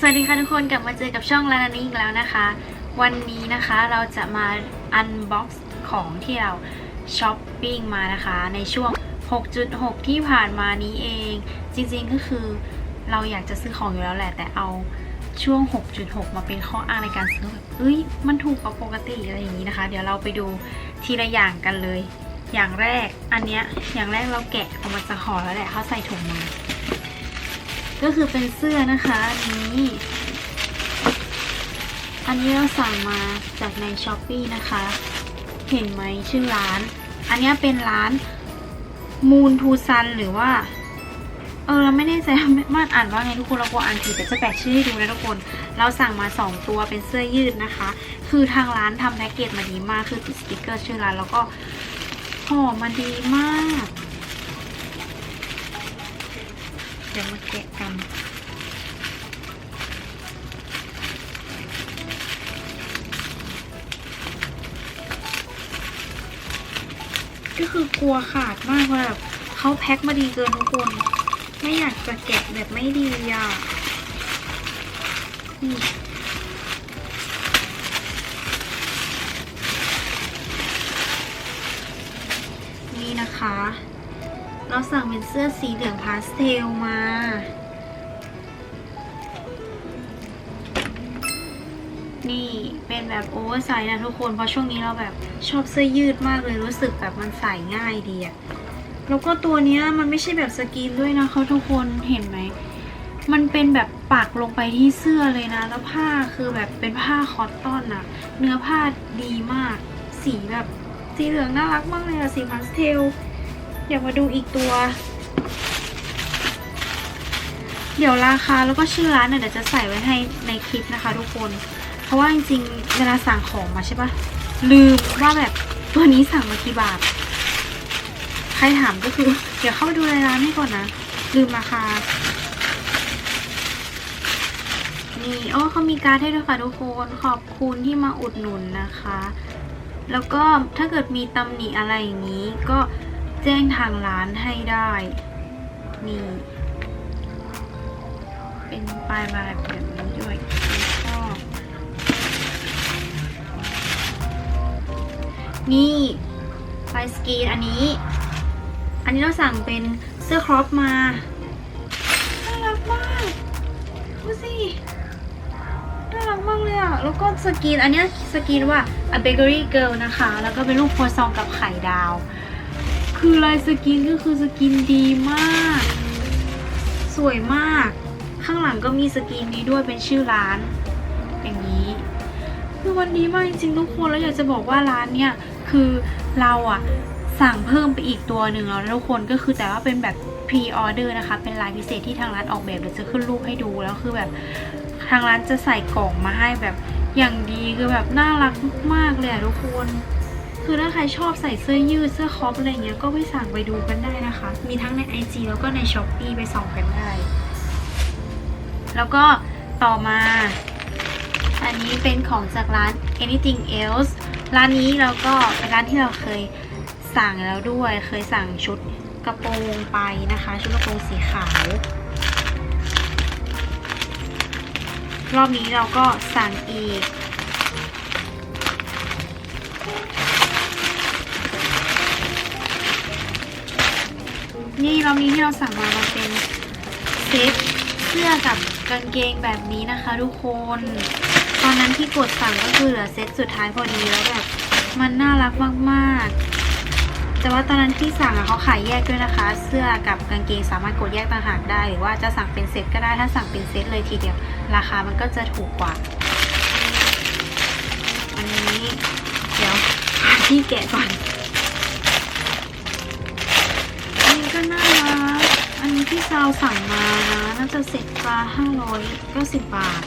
สวัสดีค่ะทุกคนกลับมาเจอกับช่องลานานี้อีกแล้วนะคะ วันนี้นะคะเราจะมาอันบ็อกซ์ของที่เราช้อปปิ้งมานะคะ ในช่วง 6.6 ที่ผ่านมานี้เอง จริงๆก็คือเราอยากจะซื้อของอยู่แล้วแหละแต่เอาช่วง 6.6 มาเป็นข้ออ้างในการซื้อแบบเอ้ยมันถูกกว่าปกติอะไรอย่างนี้นะคะ เดี๋ยวเราไปดูทีละอย่างกันเลย อย่างแรกอันเนี้ยอย่างแรกเราแกะออกมาจากห่อแล้วแหละเขาใส่ถุงมา ก็คือเป็นเสื้อนะคะอันนี้ อันนี้เราสั่งมาจากในช้อปปีนะคะ เห็นไหมชื่อร้าน อันนี้เป็นร้านมูนทูซันหรือว่า เออเราไม่แน่ใจว่าอ่านว่าไงทุกคนเรากลัวอ่านผิดแต่จะแปะชื่อให้ดูนะทุกคน เราสั่งมา 2 ตัวเป็นเสื้อยืดนะคะ คือทางร้านทำแพ็กเกจมาดีมากคือติดสติกเกอร์ชื่อร้านแล้วก็ห่อมาดีมาก ดี๋ยวมาแกะกันก็คือกลัวขาดมากเลยแบบเขาแพ็คมาดีเกินทุกคน ไม่อยากจะแกะแบบไม่ดีอะนี่นะคะ เราสั่งเป็นเสื้อสีเหลืองพาสเทลมา นี่เป็นแบบโอเวอร์ไซส์นะทุกคน เพราะช่วงนี้เราแบบชอบเสื้อยืดมากเลยรู้สึกแบบมันใส่ง่ายดีอะแล้วก็ตัวเนี้ยมันไม่ใช่แบบสกรีนด้วยนะคะทุกคนเห็นไหม มันเป็นแบบปักลงไปที่เสื้อเลยนะ แล้วผ้าคือแบบเป็นผ้าคอตตอนอะเนื้อผ้าดีมาก สีแบบสีเหลืองน่ารักมากเลยอะสีพาสเทล เดี๋ยวมาดูอีกตัว เดี๋ยวราคาแล้วก็ชื่อร้านเนี่ยเดี๋ยวจะใส่ไว้ให้ในคลิปนะคะทุกคน เพราะว่าจริงๆเวลาสั่งของมาใช่ปะลืมว่าแบบตัวนี้สั่งมากี่บาท ใครถามก็คือ เดี๋ยวเข้าไปดูในร้านให้ก่อนนะ ลืมราคา นี่อ๋อเขามีการ์ดให้ด้วยค่ะทุกคน ขอบคุณที่มาอุดหนุนนะคะ แล้วก็ถ้าเกิดมีตำหนิอะไรอย่างนี้ก็ แจ้งทางร้านให้ได้นี่เป็นปลายมาแบบนี้ด้วยก็นี่ไฟสกรีนอันนี้ อันนี้เราสั่งเป็นเสื้อครอปมาน่ารักมากดูสิน่ารักมากเลยอะแล้วก็สกรีนอันเนี้ยสกรีนว่า a bakery girl นะคะ แล้วก็เป็นรูปโครัวซองกับไข่ดาว คือลายสกรีนก็คือสกรีนดีมาก สวยมาก ข้างหลังก็มีสกรีนนี้ด้วยเป็นชื่อร้าน อย่างนี้ คือวันนี้มากจริงๆทุกคนแล้วอยากจะบอกว่าร้านเนี่ยคือเราอะสั่งเพิ่มไปอีกตัวหนึ่งแล้วทุกคนก็คือแต่ว่าเป็นแบบพรีออเดอร์นะคะ เป็นลายพิเศษที่ทางร้านออกแบบเดี๋ยวจะขึ้นรูปให้ดูแล้วคือแบบทางร้านจะใส่กล่องมาให้แบบอย่างดีคือแบบน่ารักมากเลยอะทุกคน คือถ้าใครชอบใส่เสื้อยืดเสื้อคอปอะไรเงี้ยก็ไปสั่งไปดูกันได้นะคะ มีทั้งใน IG แล้วก็ใน s h อ p e e ไปส่องกันได้ แล้วก็ต่อมา อันนี้เป็นของจากร้าน Anything Else ร้านนี้เราก็เป็นร้านที่เราเคยสั่งแล้วด้วย เคยสั่งชุดกระโปรงไปนะคะ ชุดกระโปรงสีขาวรอบนี้เราก็สั่งอีก นี่รอบนี้ที่เราสั่งมามันเป็นเซตเสื้อกับกางเกงแบบนี้นะคะทุกคน ตอนนั้นที่กดสั่งก็คือเหลือเซตสุดท้ายพอดีแล้วแบบมันน่ารักมากๆ แต่ว่าตอนนั้นที่สั่งอะเขาขายแยกด้วยนะคะ เสื้อกับกางเกงสามารถกดแยกต่างหากได้ หรือว่าจะสั่งเป็นเซตก็ได้ถ้าสั่งเป็นเซตเลยทีเดียว ราคามันก็จะถูกกว่าอันนี้ เดี๋ยวหาที่แกะก่อน ที่ซาวสั่งมานะน่าจะเซ็ตปลาห้าร้อยเก้าสิบบาท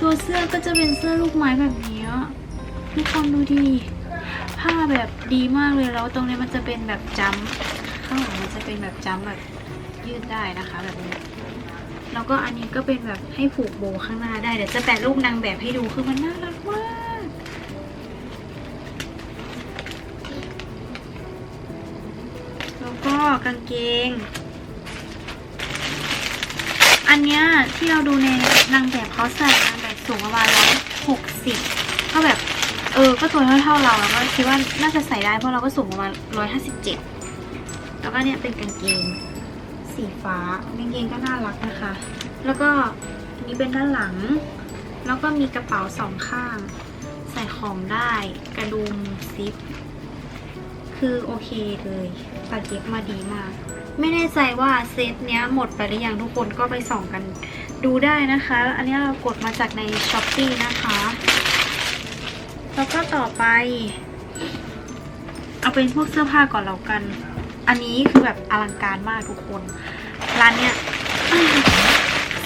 ตัวเสื้อก็จะเป็นเสื้อลูกไม้แบบนี้ทุกคนดูดิผ้าแบบดีมากเลยแล้วตรงนี้มันจะเป็นแบบจัมป์ข้างหลังมันจะเป็นแบบจัมแบบยืดได้นะคะแบบนี้แล้วก็อันนี้ก็เป็นแบบให้ผูกโบว์ข้างหน้าได้เดี๋ยวจะแปะรูปนางแบบให้ดูคือมันน่ารักมากแล้วก็กางเกง อันเนี้ยที่เราดูในนางแบบเขาใส่นางแบบสูงประมาณร้อยหกสิบก็แบบ เออ ก็ตัวเท่าเท่าๆเราแล้วก็คิดว่าน่าจะใส่ได้เพราะเราก็สูงประมาณร้อยห้าสิบเจ็ดแล้วก็เนี่ยเป็นกางเกงสีฟ้ากางเกงก็น่ารักนะคะ แล้วก็อันนี้เป็นด้านหลัง แล้วก็มีกระเป๋าสองข้าง ใส่ของได้กระดุมซิป คือโอเคเลยตัดเย็บมาดีมาก ไม่แน่ใจว่าเซตเนี้ยหมดไปหรือยังทุกคนก็ไปส่องกันดูได้นะคะ อันนี้เรากดมาจากใน s h อ p e e นะคะ แล้วก็ต่อไป เอาเป็นพวกเสื้อผ้าก่อนแล้วกัน อันนี้คือแบบอลังการมากทุกคน ร้านเนี้ย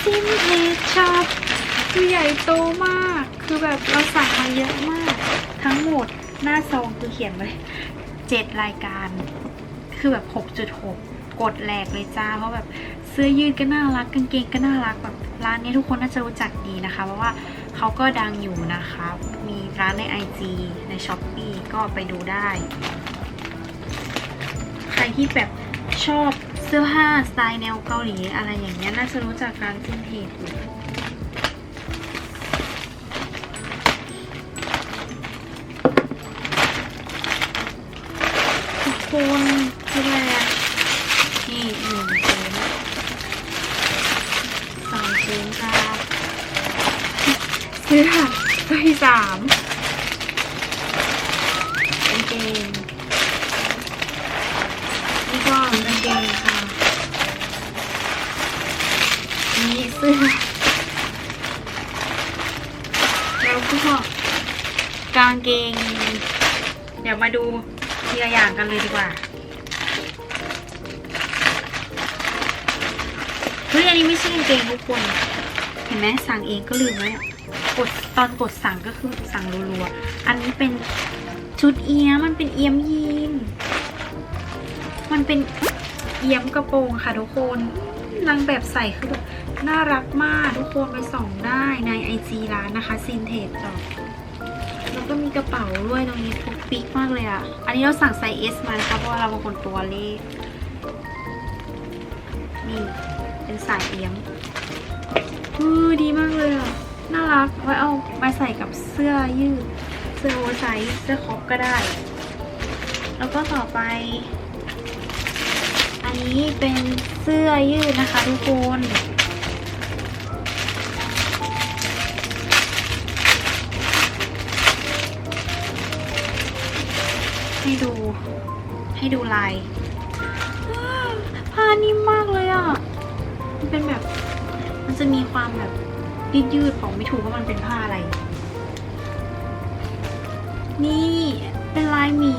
ซิมเทช็อปคือใหญ่โตมาก คือแบบเราสั่งมาเยอะมาก ทั้งหมดหน้าซองคือเขียนไว้เจ็ดรายการ คือแบบ 6.6 กดแหลกเลยจ้า เพราะแบบเสื้อยืดก็น่ารักกางเกงก็น่ารักแบบร้านนี้ทุกคนน่าจะรู้จักดีนะคะ เพราะว่าเขาก็ดังอยู่นะคะ มีร้านใน IG ใน s h อ p e e ก็ไปดูได้ ใครที่แบบชอบเสื้อผ้าสไตล์แนวเกาหลีอะไรอย่างเงี้ยน่าจะรู้จักร้านซินเทจอยู่ามกางเกงนี่ก็กางเกงค่ะนี่เสื้อแล้วก็กางเกง เดี๋ยวมาดูทีละอย่างกันเลยดีกว่าเฮ้ยอันนี้ไม่ใช่กางเกงทุกคน เห็นไหมสั่งเองก็ลืมแล้ว ตอนกดสั่งก็คือสั่งรัวๆ อันนี้เป็นชุดเอียมมันเป็นเอียมยีน มันเป็นเอียมกระโปรงค่ะทุกคนนางแบบใส่คือแบบน่ารักมากทุกคนไปส่องได้ในไอจีร้านนะคะซินเทจอกแล้วก็มีกระเป๋าด้วยตรงนี้ทุกปิกมากเลยอะ อันนี้เราสั่งไซส์ S มานะคะเพราะเราเป็นคนตัวเล็กนี่เป็นสายเอียมอือดีมากเลยอะ น่ารัก ไว้เอาไปใส่กับเสื้อยืด เสื้อโอไซส์เสื้อครอปก็ได้ แล้วก็ต่อไป อันนี้เป็นเสื้อยืดนะคะทุกคนให้ดู ให้ดูลายผ้านิ่มมากเลยอะ มันเป็นแบบ มันจะมีความแบบ ยืดยืดๆของไม่ถูกว่ามันเป็นผ้าอะไร นี่เป็นลายหมี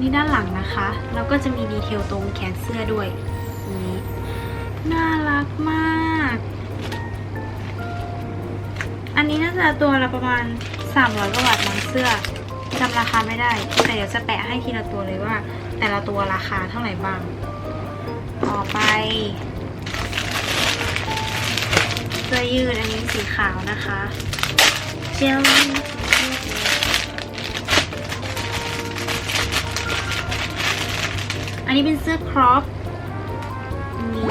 นี่ด้านหลังนะคะ แล้วก็จะมีดีเทลตรงแขนเสื้อด้วยนี่น่ารักมาก อันนี้น่าจะตัวละประมาณ300กว่าบาทมั้งเสื้อจำราคาไม่ได้ แต่เดี๋ยวจะแปะให้ทีละตัวเลยว่า แต่ละตัวราคาเท่าไหร่บ้าง ต่อไป เสื้อยืดอันนี้สีขาวนะคะเจลอันนี้เป็นเสื้อครอปนี่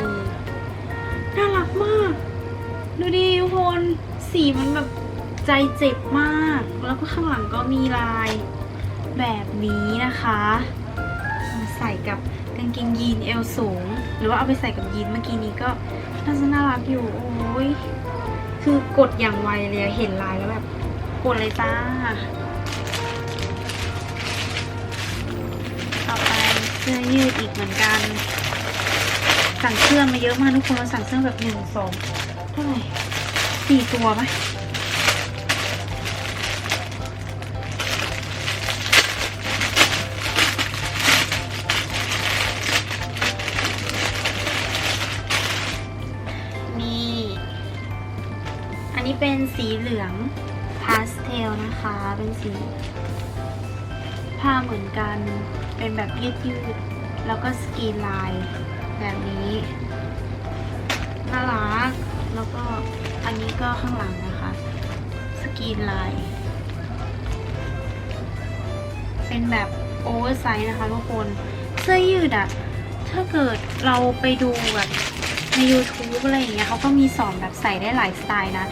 น่ารักมาก ดูดิทุกคนสีมันแบบใจเจ็บมาก แล้วก็ข้างหลังก็มีลายแบบนี้นะคะมาใส่กับ กางเกงยีนเอวสูง หรือว่าเอาไปใส่กับยีนเมื่อกี้นี้ก็น่าจะน่ารักอยู่ โอ้ย คือกดอย่างไวเลยเห็นลายแล้วแบบกดเลยจ้า ต่อไปเสื้อยืดอีกเหมือนกัน สั่งเสื้อมาเยอะมากทุกคนเราสั่งเสื้อแบบหนึ่งสองเท่าไหร่สี่ตัวไหม นี้เป็นสีเหลืองพาสเทลนะคะ เป็นสี ผ้าเหมือนกัน เป็นแบบยืดยืดแล้วก็สกรีนลายแบบนี้น่ารัก แล้วก็อันนี้ก็ข้างหลังนะคะ สกรีนลาย เป็นแบบโอเวอร์ไซส์นะคะทุกคน เสื้อยืดอะถ้าเกิดเราไปดูแบบใน YouTube อะไรอย่างเงี้ยเขาก็มีสอนแบบใส่ได้หลายสไตล์นะ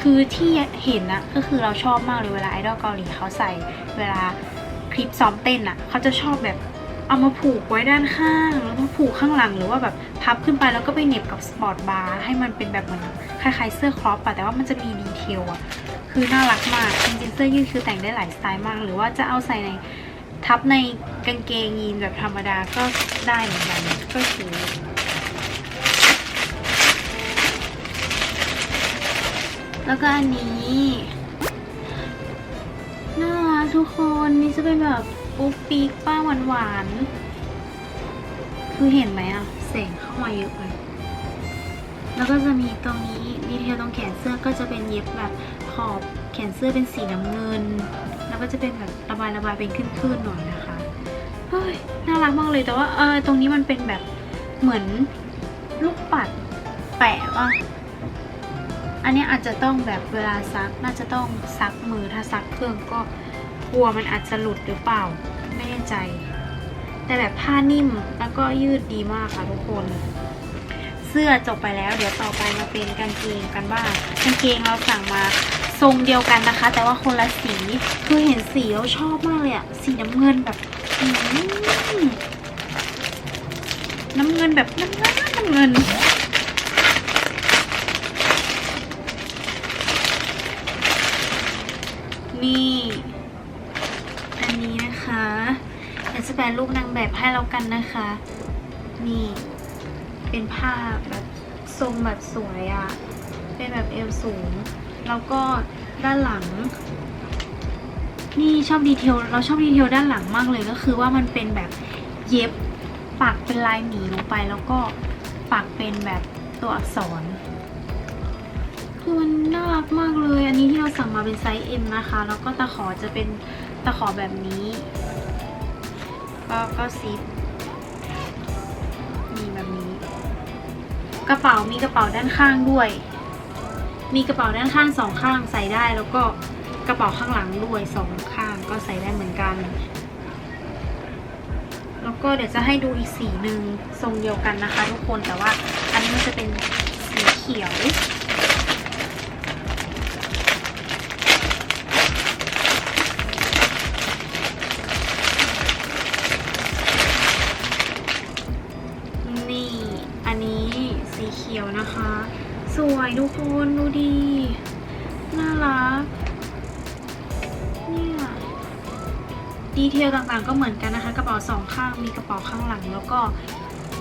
คือที่เห็นนะก็คือเราชอบมากเลยเวลาไอดอลเกาหลีเขาใส่เวลาคลิปซ้อมเต้นอะเขาจะชอบแบบเอามาผูกไว้ด้านข้างแล้วก็ผูกข้างหลังหรือว่าแบบพับขึ้นไปแล้วก็ไปเหน็บกับสปอร์ตบาร์ให้มันเป็นแบบเหมือนคล้ายๆเสื้อครอปอะแต่ว่ามันจะมีดีเทลอะคือน่ารักมากจริงๆเสื้อยืดคือแต่งได้หลายสไตล์มาก หรือว่าจะเอาใส่ในทับในกางเกงยีนแบบธรรมดาก็ได้เหมือนกันก็คือ แล้วก็อันนี้น่ารักทุกคนนี่จะเป็นแบบปุ๊กปีกป้าหวานหวานคือเห็นไหมอะแสงเข้ามาเยอะไปแล้วก็จะมีตรงนี้ดีเทลตรงแขนเสื้อก็จะเป็นเย็บแบบขอบแขนเสื้อเป็นสีน้ำเงิน แล้วก็จะเป็นแบบระบายระบายเป็นขึ้นๆหน่อยนะคะเฮ้ยน่ารักมากเลยแต่ว่าเออตรงนี้มันเป็นแบบเหมือนลูกปัดแปะว่ะ อันนี้อาจจะต้องแบบเวลาซักน่าจะต้องซักมือถ้าซักเครื่องก็กลัวมันอาจจะหลุดหรือเปล่าไม่แน่ใจ แต่แบบผ้านิ่มแล้วก็ยืดดีมากค่ะทุกคน เสื้อจบไปแล้ว เดี๋ยวต่อไปมาเป็นกางเกงกันบ้างกางเกงเราสั่งมาทรงเดียวกันนะคะ แต่ว่าคนละสีคือเห็นสีแล้วชอบมากเลยอะสีน้ำเงินแบบน้ำเงินแบบน้ำเงินน้ำเงิน นี่อันนี้นะคะเดี๋ยวจะแปลรูปนางแบบให้เรากันนะคะ นี่เป็นผ้าแบบทรงแบบสวยอะ่ะ เป็นแบบเอวสูง แล้วก็ด้านหลัง นี่ชอบดีเทล เราชอบดีเทลด้านหลังมากเลยก็คือว่ามันเป็นแบบเย็บปักเป็นลายหมีลงไปแล้วก็ปักเป็นแบบตัวอักษร คือมันน่ารักมากเลย อันนี้ที่เราสั่งมาเป็นไซส์ M นะคะ แล้วก็ตะขอจะเป็นตะขอแบบนี้ ก็ก็ซิปมีแบบนี้ กระเป๋ามีกระเป๋าด้านข้างด้วย มีกระเป๋าด้านข้างสองข้างใส่ได้แล้วก็กระเป๋าข้างหลังด้วยสองข้างก็ใส่ได้เหมือนกัน แล้วก็เดี๋ยวจะให้ดูอีกสีหนึ่งทรงเดียวกันนะคะ ทุกคนแต่ว่าอันนี้มันจะเป็นสีเขียว ดีเทลต่างๆก็เหมือนกันนะคะ กระเป๋าสองข้างมีกระเป๋าข้างหลัง แล้วก็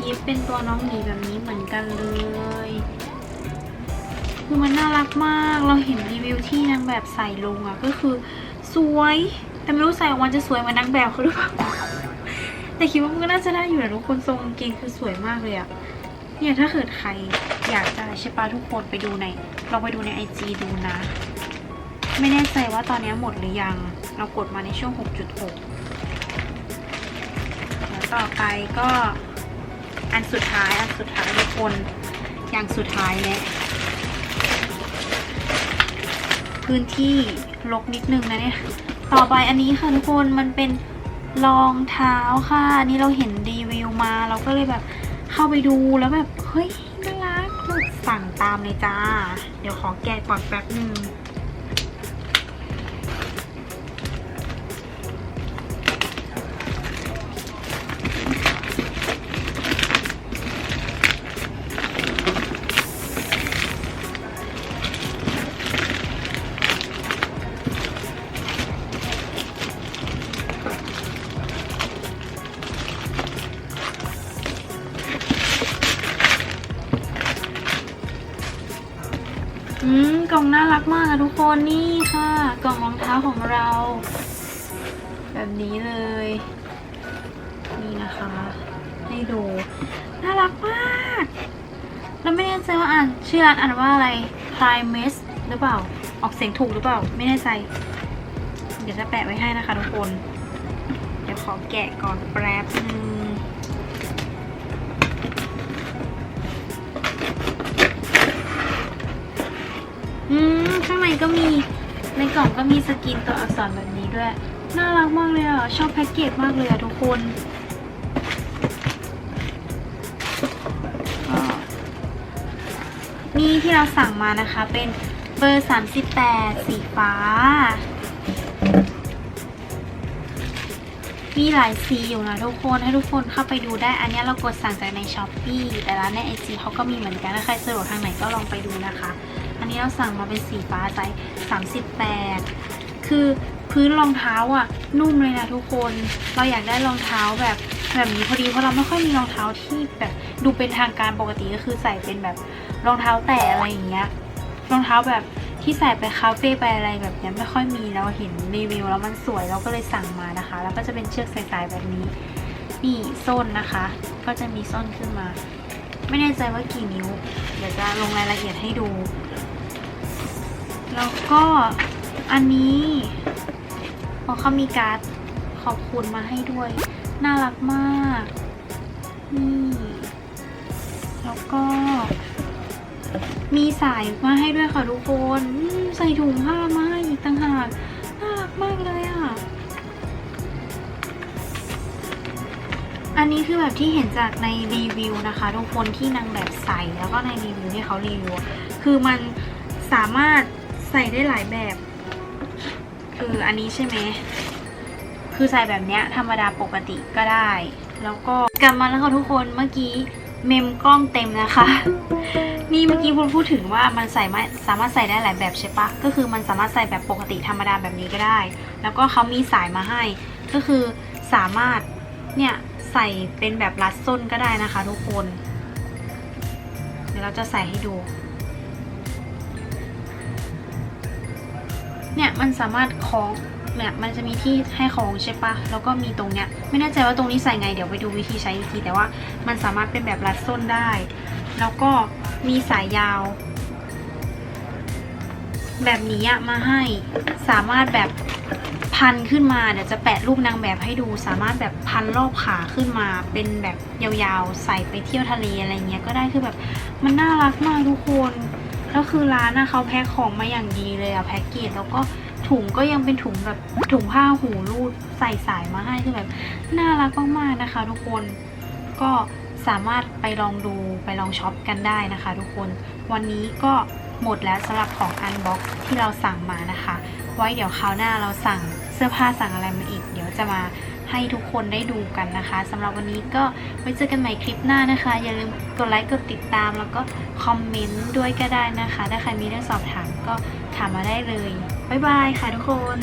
เย็บเป็นตัวน้องหมีแบบนี้เหมือนกันเลย คือมันน่ารักมากเราเห็นรีวิวที่นางแบบใส่ลงอะ่ะก็คือสวยแต่ไม่รู้ใส่ออกมาจะสวยเหมือนนางแบบเขาหรือเปล่าแต่คิดว่ามันก็น่าจะได้อยู่นะทุกคนทรงกางเกงคือสวยมากเลยอะเนี่ยถ้าเกิดใครอยากได้ใช่ปะทุกคนไปดูในลองไปดูในไอจดูนะ ไม่แน่ใจว่าตอนนี้หมดหรือยัง เรากดมาในช่วง 6.6 แล้วต่อไปก็อันสุดท้าย อันสุดท้ายทุกคนอย่างสุดท้ายแล้วพื้นที่ลกนิดนึงนะเนี่ย ต่อไปอันนี้ค่ะทุกคนมันเป็นรองเท้าค่ะอันนี่เราเห็นรีวิวมาเราก็เลยแบบเข้าไปดูแล้วแบบ เฮ้ยน่ารักสั่งตามเลยจ้า เดี๋ยวขอแกะก่อนแป๊บนึง คนนี่ค่ะ กล่องรองเท้าของเรา แบบนี้เลย นี่นะคะ ให้ดู น่ารักมากแล้วไม่แน่ใจว่าอ่านชื่อร้านอ่านว่าอะไร Primes หรือเปล่า ออกเสียงถูกหรือเปล่า ไม่แน่ใจ เดี๋ยวจะแปะไว้ให้นะคะทุกคน เดี๋ยวขอแกะก่อนแป๊บนึง ก็มี ในกล่องก็มีสกินตัวอักษรแบบนี้ด้วย น่ารักมากเลยอะ ชอบแพ็กเกจมากเลยอะทุกคนนี่ที่เราสั่งมานะคะเป็นเบอร์ 38 สีฟ้า มีหลายสีอยู่นะทุกคนให้ทุกคนเข้าไปดูได้ อันนี้เรากดสั่งจากในช้อป e e แต่ร้านในไอจีเขาก็มีเหมือนกันถ้าใครสะดวกทางไหนก็ลองไปดูนะคะ นี้เราสั่งมาเป็นสีฟ้าไซส์38 คือพื้นรองเท้าอะ นุ่มเลยนะทุกคน เราอยากได้รองเท้าแบบแบบนี้พอดีเพราะเราไม่ค่อยมีรองเท้าที่แบบดูเป็นทางการปกติก็คือใส่เป็นแบบรองเท้าแตะอะไรอย่างเงี้ยรองเท้าแบบที่ใส่ไปคาเฟ่ไปอะไรแบบเนี้ยไม่ค่อยมีเราเห็นรีวิวแล้วมันสวยเราก็เลยสั่งมานะคะ แล้วก็จะเป็นเชือกสายๆแบบนี้ นี่ส้นนะคะ ก็จะมีส้นขึ้นมา ไม่แน่ใจว่ากี่นิ้ว เดี๋ยวจะลงรายละเอียดให้ดู แล้วก็อันนี้พอเขามีการ์ดขอบคุณมาให้ด้วย น่ารักมาก นี่ แล้วก็ มีสายมาให้ด้วยค่ะทุกคนใส่ถุงผ้ามาให้อีกต่างหากน่ารักมากเลยอะ อันนี้คือแบบที่เห็นจากในรีวิวนะคะ ทุกคนที่นางแบบใส่แล้วก็ในรีวิวที่เขารีวิว คือมันสามารถ ใส่ได้หลายแบบ คืออันนี้ใช่ไหม คือใส่แบบเนี้ยธรรมดาปกติก็ได้ แล้วก็กลับมาแล้วค่ะทุกคนเมื่อกี้เมมกล้องเต็มนะคะ นี่เมื่อกี้พูดพูดถึงว่ามันใส่ไม่สามารถใส่ได้หลายแบบใช่ปะก็คือมันสามารถใส่แบบปกติธรรมดาแบบนี้ก็ได้ แล้วก็เขามีสายมาให้ ก็คือสามารถเนี่ยใส่เป็นแบบรัดส้นก็ได้นะคะ ทุกคน เดี๋ยวเราจะใส่ให้ดู เนี่ยมันสามารถคล้องเนี่ยมันจะมีที่ให้คล้องใช่ปะแล้วก็มีตรงเนี้ยไม่แน่ใจว่าตรงนี้ใส่ไงเดี๋ยวไปดูวิธีใช้วิธีแต่ว่ามันสามารถเป็นแบบรัดส้นได้ แล้วก็มีสายยาว แบบนี้อะมาให้สามารถแบบพันขึ้นมาเดี๋ยวจะแปะรูปนางแบบให้ดูสามารถแบบพันรอบขาขึ้นมา เป็นแบบยาวๆใส่ไปเที่ยวทะเลอะไรเงี้ยก็ได้คือแบบมันน่ารักมากทุกคน แล้วคือร้านนะเขาแพ็คของมาอย่างดีเลยอะแพ็กเกจแล้วก็ถุงก็ยังเป็นถุงแบบถุงผ้าหูรูดใส่สายมาให้คือแบบน่ารักมากๆนะคะ ทุกคนก็สามารถไปลองดูไปลองช็อปกันได้นะคะ ทุกคนวันนี้ก็หมดแล้วสำหรับของอันบ็อกที่เราสั่งมานะคะ ไว้เดี๋ยวคราวหน้าเราสั่งเสื้อผ้าสั่งอะไรมาอีก เดี๋ยวจะมา ให้ทุกคนได้ดูกันนะคะสำหรับวันนี้ก็ไว้เจอกันใหม่คลิปหน้านะคะ อย่าลืมกดไลค์กดติดตาม แล้วก็คอมเมนต์ด้วยก็ได้นะคะ ถ้าใครมีเรื่องสอบถามก็ถามมาได้เลยบ๊ายบายค่ะทุกคน